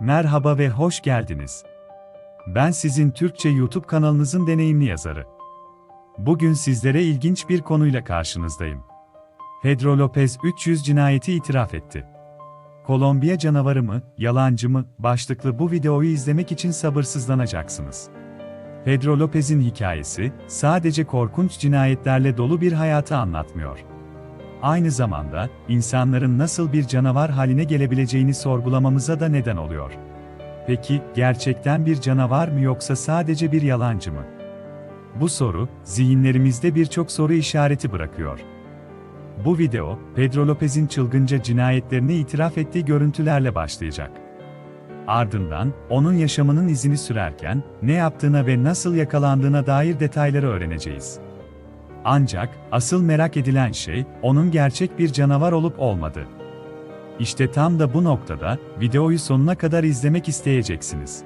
Merhaba ve hoş geldiniz. Ben sizin Türkçe YouTube kanalınızın deneyimli yazarı. Bugün sizlere ilginç bir konuyla karşınızdayım. Pedro Lopez 300 cinayeti itiraf etti. Kolombiya canavarı mı, yalancı mı, başlıklı bu videoyu izlemek için sabırsızlanacaksınız. Pedro Lopez'in hikayesi, sadece korkunç cinayetlerle dolu bir hayatı anlatmıyor. Aynı zamanda, insanların nasıl bir canavar haline gelebileceğini sorgulamamıza da neden oluyor. Peki, gerçekten bir canavar mı yoksa sadece bir yalancı mı? Bu soru, zihinlerimizde birçok soru işareti bırakıyor. Bu video, Pedro Lopez'in çılgınca cinayetlerini itiraf ettiği görüntülerle başlayacak. Ardından, onun yaşamının izini sürerken, ne yaptığına ve nasıl yakalandığına dair detayları öğreneceğiz. Ancak, asıl merak edilen şey, onun gerçek bir canavar olup olmadığı. İşte tam da bu noktada, videoyu sonuna kadar izlemek isteyeceksiniz.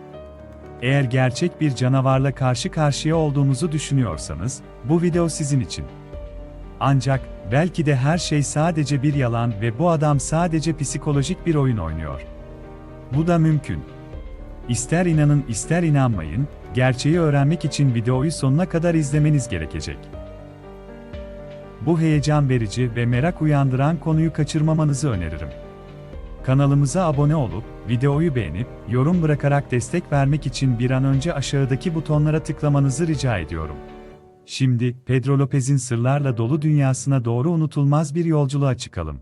Eğer gerçek bir canavarla karşı karşıya olduğunuzu düşünüyorsanız, bu video sizin için. Ancak, belki de her şey sadece bir yalan ve bu adam sadece psikolojik bir oyun oynuyor. Bu da mümkün. İster inanın ister inanmayın, gerçeği öğrenmek için videoyu sonuna kadar izlemeniz gerekecek. Bu heyecan verici ve merak uyandıran konuyu kaçırmamanızı öneririm. Kanalımıza abone olup, videoyu beğenip, yorum bırakarak destek vermek için bir an önce aşağıdaki butonlara tıklamanızı rica ediyorum. Şimdi, Pedro Lopez'in sırlarla dolu dünyasına doğru unutulmaz bir yolculuğa çıkalım.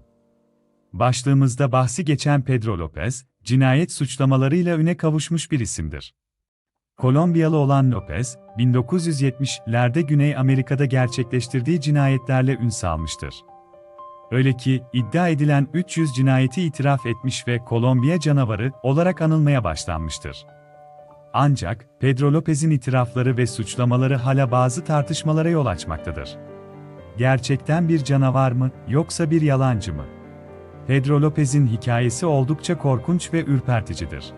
Başlığımızda bahsi geçen Pedro Lopez, cinayet suçlamalarıyla üne kavuşmuş bir isimdir. Kolombiyalı olan Lopez, 1970'lerde Güney Amerika'da gerçekleştirdiği cinayetlerle ün salmıştır. Öyle ki, iddia edilen 300 cinayeti itiraf etmiş ve Kolombiya canavarı olarak anılmaya başlanmıştır. Ancak, Pedro Lopez'in itirafları ve suçlamaları hala bazı tartışmalara yol açmaktadır. Gerçekten bir canavar mı, yoksa bir yalancı mı? Pedro Lopez'in hikayesi oldukça korkunç ve ürperticidir.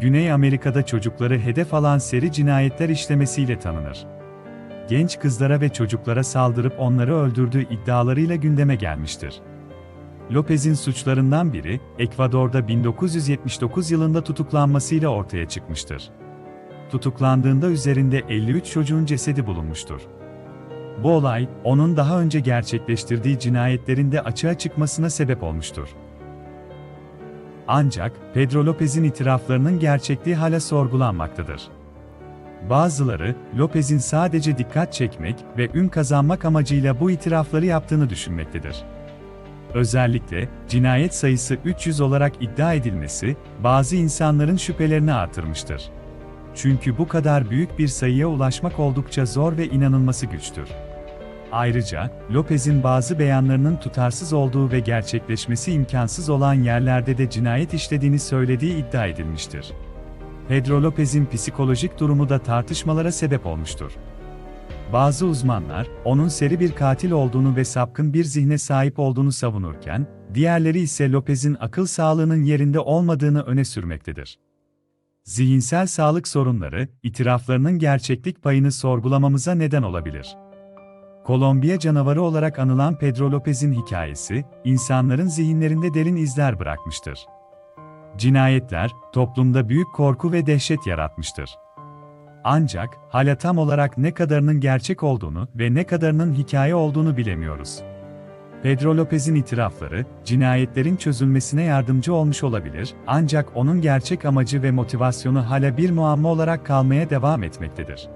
Güney Amerika'da çocukları hedef alan seri cinayetler işlemesiyle tanınır. Genç kızlara ve çocuklara saldırıp onları öldürdüğü iddialarıyla gündeme gelmiştir. Lopez'in suçlarından biri, Ekvador'da 1979 yılında tutuklanmasıyla ortaya çıkmıştır. Tutuklandığında üzerinde 53 çocuğun cesedi bulunmuştur. Bu olay, onun daha önce gerçekleştirdiği cinayetlerin de açığa çıkmasına sebep olmuştur. Ancak, Pedro Lopez'in itiraflarının gerçekliği hala sorgulanmaktadır. Bazıları, Lopez'in sadece dikkat çekmek ve ün kazanmak amacıyla bu itirafları yaptığını düşünmektedir. Özellikle, cinayet sayısı 300 olarak iddia edilmesi, bazı insanların şüphelerini artırmıştır. Çünkü bu kadar büyük bir sayıya ulaşmak oldukça zor ve inanılması güçtür. Ayrıca, Lopez'in bazı beyanlarının tutarsız olduğu ve gerçekleşmesi imkansız olan yerlerde de cinayet işlediğini söylediği iddia edilmiştir. Pedro Lopez'in psikolojik durumu da tartışmalara sebep olmuştur. Bazı uzmanlar, onun seri bir katil olduğunu ve sapkın bir zihne sahip olduğunu savunurken, diğerleri ise Lopez'in akıl sağlığının yerinde olmadığını öne sürmektedir. Zihinsel sağlık sorunları, itiraflarının gerçeklik payını sorgulamamıza neden olabilir. Kolombiya canavarı olarak anılan Pedro Lopez'in hikayesi, insanların zihinlerinde derin izler bırakmıştır. Cinayetler, toplumda büyük korku ve dehşet yaratmıştır. Ancak, hala tam olarak ne kadarının gerçek olduğunu ve ne kadarının hikaye olduğunu bilemiyoruz. Pedro Lopez'in itirafları, cinayetlerin çözülmesine yardımcı olmuş olabilir, ancak onun gerçek amacı ve motivasyonu hala bir muamma olarak kalmaya devam etmektedir.